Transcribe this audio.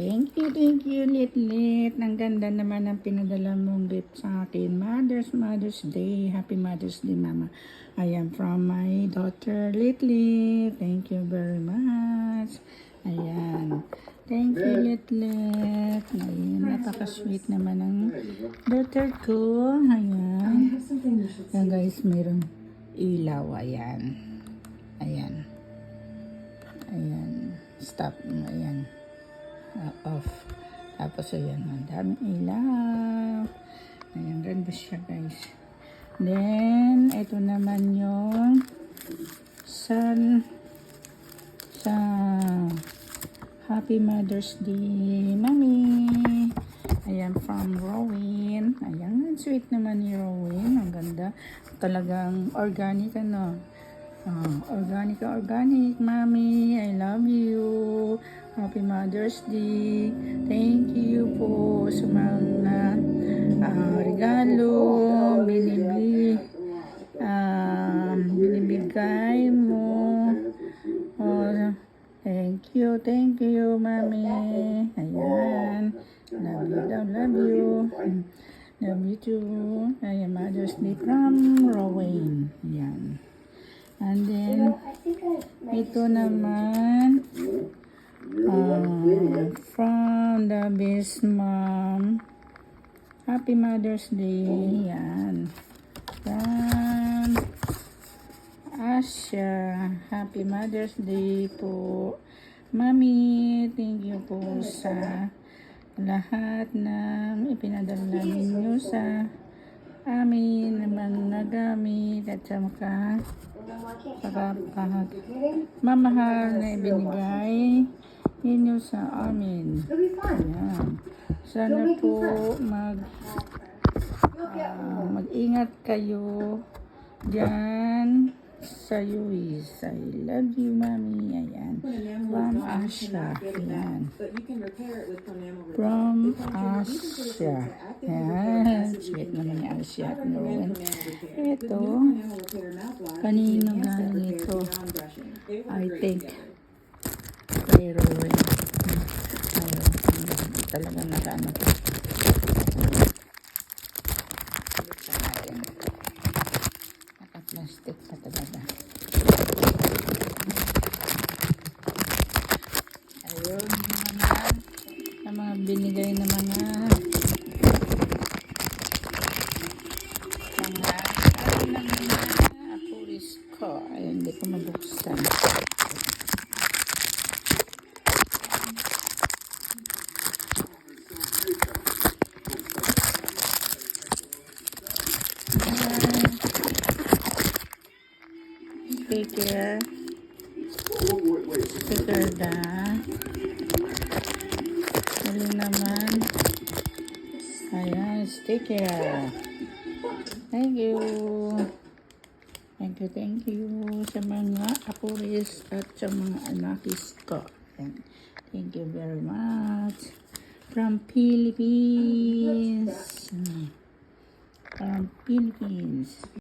Thank you, thank you, Litlit. Ang ganda naman ang pinadala mong gift sa akin. Mother's, Mother's Day. Happy Mother's Day, Mama. I am from my daughter, Litlit. Thank you very much. Ayan. Thank you, Litlit. Ayan, napaka-sweet naman ng daughter ko. Ayan. Ayan, guys, mayroong ilaw. Ayan. Ayan. Ayan. Stop. Ayan. Uh, off. Tapos ayan, ang daming ilaw. Ayan, ganda siya guys. Then, ito naman yung sa sa Happy Mother's Day, Mami. Ayan, from Rowin. Ayan, sweet naman ni Rowin. Ang ganda. Talagang organic, ano. Ah, organic, organic, Mami. I love you. Happy Mother's Day. Thank you po sa mga ah, regalo, binibi, ah, binibigay mo. Oh, thank you, thank you, Mami. Ayan. Love you, love, love you. Love you too. Ayan, Mother's Day from Rowan. Ayan. And then, ito naman, uh, from the best mom. Happy Mother's Day. Yan. From Asya. Happy Mother's Day po. Mami, thank you po sa lahat ng ipinadala ninyo sa amin ng mga gamit at saka saka kahit mamahal na ibinigay ninyo sa amin. Ayan. Sana po mag ah, mag-ingat kayo dyan sa US. I love you, Mami. Ayan. From Asia. Ayan. From Asia. Ayan. Sweet naman ni Asia at Rowan. Ito. Kanino galing ito? I think kay Rowan. Ayun. Talagang nakaano ko. Buksan natin. Naka-plastic pa talaga. Ayun. Mga, ang mga binigay na mga mga na mga apuris ko. Ayun, hindi ko mabuksan. Sticker. Sticker da. Huli naman. Ayan, sticker. Thank you. Thank you, thank you sa mga apuris at sa mga anakis ko. Thank you very much. From Philippines. Hmm. From Philippines.